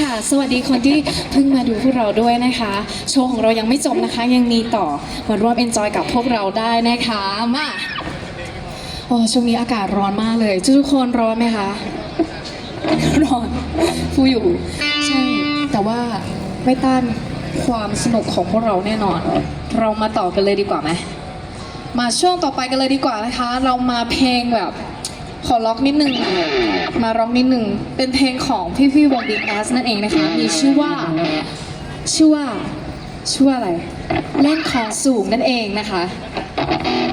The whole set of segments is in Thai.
ค่ะ สวัสดีคนที่เพิ่งมาดูพวกเราด้วยนะคะ โชว์ของเรายังไม่จบนะคะ ยังมีต่อมาร่วมเอนจอยกับพวกเราได้นะคะมาโอ้ช่วงนี้อากาศร้อนมากเลย ทุกคนร้อนไหมคะร้อนฟูอยู่ใช่แต่ว่าไม่ต้านความสนุกของพวกเราแน่นอน เรามาต่อกันเลยดีกว่าไหมมาช่วงต่อไปกันเลยดีกว่านะคะ เรามาเพลงแบบ ขอล็อกนิดนึง มาร้องนิดนึง เป็นเพลงของพี่พี่วง Big Ass นั่นเองนะคะ มีชื่อว่า ชื่อว่า ชื่อว่าอะไร เล่นของสูงนั่นเองนะคะ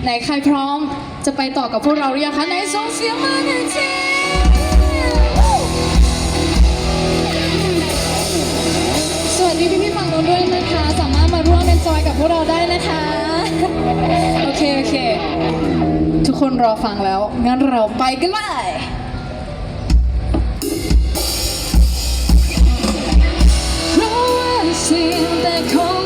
ไหนใครพร้อมจะไปต่อกับพวกเราหรือยังคะ ไหนส่งเสียงมาหน่อยที ร่วมเอนจอยกับพวกเราได้นะคะ โอเค โอเค ทุกคนรอฟังแล้ว งั้นเราไปกันเลยเพราะว่าเสียงแต่คง